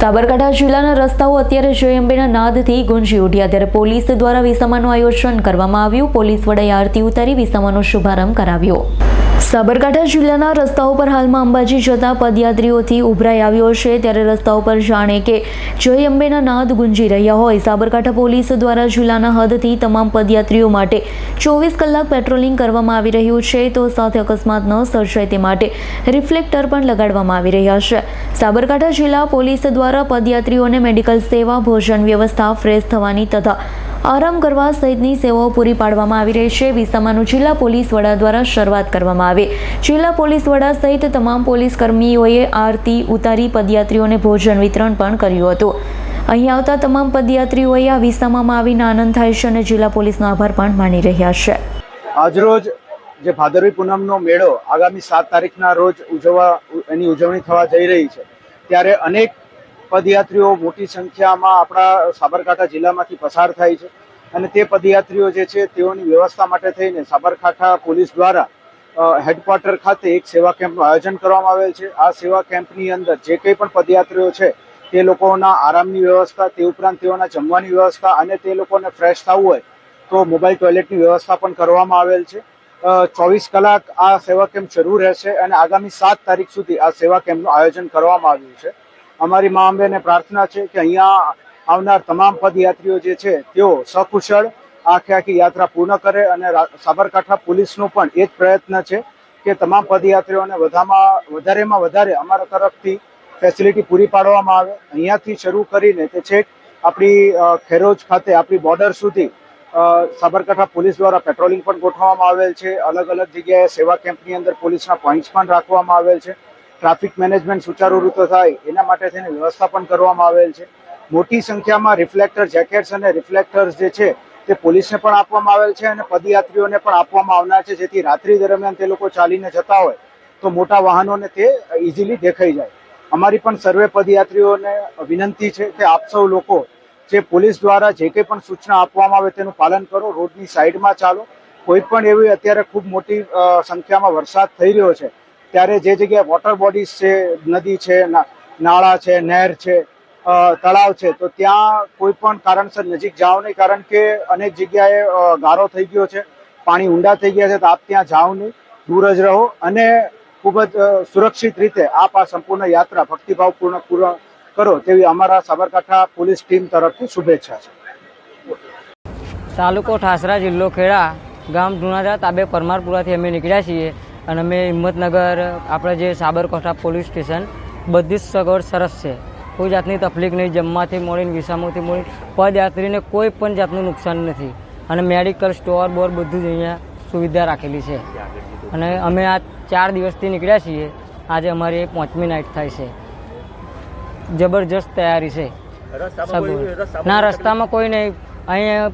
સાબરકાંઠા જિલ્લાના રસ્તાઓ અત્યારે જય નાદથી ગુંજી ઉઠ્યા. ત્યારે પોલીસ દ્વારા વિસામાનું આયોજન કરવામાં આવ્યું. પોલીસ વડાએ આરતી ઉતારી વિસામાનો શુભારંભ કરાવ્યો. સાબરકાંઠા જિલ્લાના રસ્તાઓ પર હાલમાં અંબાજી જતા પદયાત્રીઓથી ઉભરાઈ આવ્યો છે. ત્યારે રસ્તાઓ પર જાણે કે જય અંબેના નાદ ગુંજી રહ્યા હોય. સાબરકાંઠા પોલીસ દ્વારા જિલ્લાના હદથી તમામ પદયાત્રીઓ માટે ચોવીસ કલાક પેટ્રોલિંગ કરવામાં આવી રહ્યું છે. તો સાથે અકસ્માત ન સર્જાય તે માટે રિફ્લેક્ટર પણ લગાડવામાં આવી રહ્યા છે. સાબરકાંઠા જિલ્લા પોલીસ દ્વારા પદયાત્રીઓને મેડિકલ સેવા, ભોજન વ્યવસ્થા ફ્રેશ થવાની તથા આરામ કરવા સહિતની સેવાઓ પૂરી પાડવામાં આવી રહી છે. વિસામાનું જિલ્લા પોલીસ વડા દ્વારા શરૂઆત કરવામાં આવી. જિલ્લા પોલીસ વડા સહિત તમામ પોલીસ કર્મીઓએ આરતી ઉતારી, પદયાત્રીઓને ભોજન વિતરણ પણ કર્યું હતું. અહીં આવતા તમામ પદયાત્રીઓએ આ વિસામામાં આવીને આનંદ થાય છે અને જિલ્લા પોલીસનો આભાર પણ માની રહ્યા છે. આજરોજ જે ભાદરવી પૂનમનો મેળો આગામી સાત તારીખના રોજ ઉજવવા એની ઉજવણી થવા જઈ રહી છે. ત્યારે અનેક પદયાત્રીઓ મોટી સંખ્યામાં આપણા સાબરકાંઠા જિલ્લામાંથી પસાર થાય છે. અને તે પદયાત્રીઓ જે છે તેઓની વ્યવસ્થા માટે થઈને સાબરકાંઠા પોલીસ દ્વારા હેડક્વાર્ટર ખાતે એક સેવા કેમ્પનું આયોજન કરવામાં આવેલ છે. આ સેવા કેમ્પની અંદર જે કંઈ પણ પદયાત્રીઓ છે, તે લોકોના આરામની વ્યવસ્થા, તે ઉપરાંત તેઓના જમવાની વ્યવસ્થા અને તે લોકોને ફ્રેશ થવું હોય તો મોબાઈલ ટોયલેટની વ્યવસ્થા પણ કરવામાં આવેલ છે. ચોવીસ કલાક આ સેવા કેમ્પ શરૂ રહેશે અને આગામી સાત તારીખ સુધી આ સેવા કેમ્પનું આયોજન કરવામાં આવ્યું છે. અમારી મા અંબેને પ્રાર્થના છે કે અહીંયા આવનાર તમામ પદયાત્રીઓ જે છે તેઓ સકુશળ આખે આખી યાત્રા પૂર્ણ કરે અને સાબરકાંઠા પોલીસનો પણ એ જ પ્રયત્ન છે કે તમામ પદયાત્રીઓને વધામાં, વધારેમાં વધારે અમારા તરફથી ફેસિલિટી પૂરી પાડવામાં આવે. અહીંયાથી શરૂ કરીને તે છેક આપણી ખેરોજ ખાતે આપણી બોર્ડર સુધી સાબરકાંઠા પોલીસ દ્વારા પેટ્રોલિંગ પણ ગોઠવવામાં આવેલ છે. અલગ અલગ જગ્યાએ સેવા કેમ્પની અંદર પોલીસના પોઈન્ટ્સ પણ રાખવામાં આવેલ છે. ટ્રાફિક મેનેજમેન્ટ સુચારુ રીતે થાય, એના માટે થઈને વ્યવસ્થા પણ કરવામાં આવેલ છે. મોટી સંખ્યામાં રિફ્લેક્ટર જેકેટ્સ અને રિફ્લેક્ટર્સ જે છે, તે પોલીસને પણ આપવામાં આવેલ છે અને પદયાત્રીઓને પણ આપવામાં આવનાર છે, જેથી રાત્રિ દરમિયાન તે લોકો ચાલીને જતા હોય, તો મોટા વાહનોને તે ઇઝીલી દેખાઈ જાય. અમારી પણ સર્વે પદયાત્રીઓને વિનંતી છે કે આપ સૌ લોકો જે પોલીસ દ્વારા જે કંઈ પણ સૂચના આપવામાં આવે તેનું પાલન કરો, રોડની સાઈડમાં ચાલો. કોઈ પણ એવી અત્યારે ખૂબ મોટી સંખ્યામાં વરસાદ થઈ રહ્યો છે ત્યારે જે જગ્યાએ વોટર બોડીઝ છે, નદી છે નાળા છે, નહેર છે તળાવ છે, તો ત્યાં કોઈ પણ કારણસર નજીક જાઓ નહીં, કારણ કે અનેક જગ્યાએ ગારો થઈ ગયો છે, પાણી ઊંડા થઈ ગયા છે, તો આપ ત્યાં જાઓ નહીં, દૂર જ રહો અને ખૂબ જ સુરક્ષિત રીતે આપ આ સંપૂર્ણ યાત્રા ભક્તિભાવપૂર્ણ પૂર્ણ કરો તેવી અમારા સાબરકાંઠા પોલીસ ટીમ તરફથી શુભેચ્છા છે. તાલુકો ઠાસરા જિલ્લો ખેડા ગામ ધુણાજા તાબે પરમારપુરાથી અમે નીકળ્યા છીએ. અને અમે હિંમતનગર આપણે જે સાબરકાંઠા પોલીસ સ્ટેશન બધી જ સગવડ સરસ છે. કોઈ જાતની તકલીફ નહીં જમવાથી મળીને વિસામોથી મળીને પદયાત્રીને કોઈ પણ જાતનું નુકસાન નથી. અને મેડિકલ સ્ટોર બોર બધું જ અહીંયા સુવિધા રાખેલી છે. અને અમે આ ચાર દિવસથી નીકળ્યા છીએ. આજે અમારી પાંચમી નાઇટ થાય છે. જબરજસ્ત તૈયારી છે. ના રસ્તામાં કોઈ નહીં. અહીંયા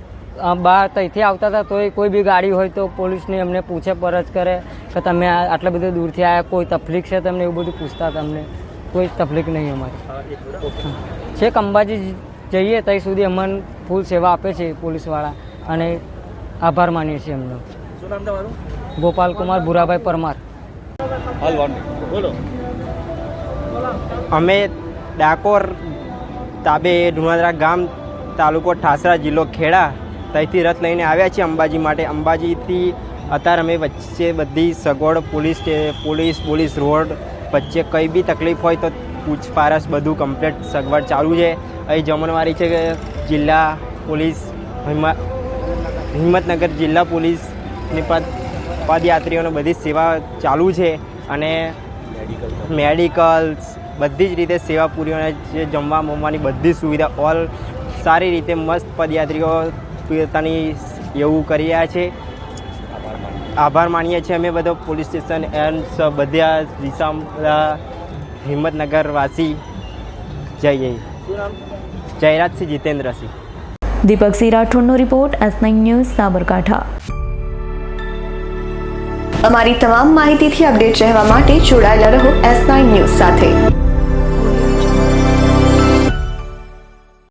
બહાર ત્યાંથી આવતા હતા તોય કોઈ બી ગાડી હોય તો પોલીસની અમને પૂછે પરજ કરે કે તમે આ- આટલા બધા દૂરથી આવ્યા કોઈ તકલીફ છે તમને એવું બધું પૂછતા તમને? કોઈ તકલીફ નહીં અમારી. છેક અંબાજી જઈએ ત્યાં સુધી અમને ફૂલ સેવા આપે છે પોલીસવાળા. અને આભાર માનીએ છીએ એમનો. ગોપાલકુમાર ભુરાભાઈ પરમાર. અમે ડાકોર તાબે ધુણાદરા ગામ તાલુકો ઠાસરા જિલ્લો ખેડા ત્યાંથી રથ લઈને આવ્યા છીએ અંબાજી માટે. અંબાજીથી અત્યારે અમે વચ્ચે બધી સગવડ, પોલીસ પોલીસ પોલીસ રોડ વચ્ચે કંઈ બી તકલીફ હોય તો પૂછપારછ બધું કમ્પ્લીટ સગવડ ચાલુ છે. અહીં જમણવારી છે કે જિલ્લા પોલીસ હિંમત હિંમતનગર જિલ્લા પોલીસની પદ, પદયાત્રીઓને બધી સેવા ચાલુ છે અને મેડિકલ્સ, બધી જ રીતે સેવા પૂરીઓને જે જમવા મમવાની બધી સુવિધા, ઓલ સારી રીતે મસ્ત પદયાત્રીઓ પોતાની એવું કરી રહ્યા છે. આભાર માનીએ છીએ અમે બધો પોલીસ સ્ટેશન એન્ડ બધા દિશા હિંમતનગરવાસી. હિંમતનગર વાસી જય જય. Jayrajsinh Jitendrasinh. Deepaksinh રાઠોડનો report S nine news Sabarkantha. અમારી તમામ માહિતીથી અપડેટ રહેવા માટે જોડાયેલા રહો એસ નાઇન ન્યૂઝ સાથે.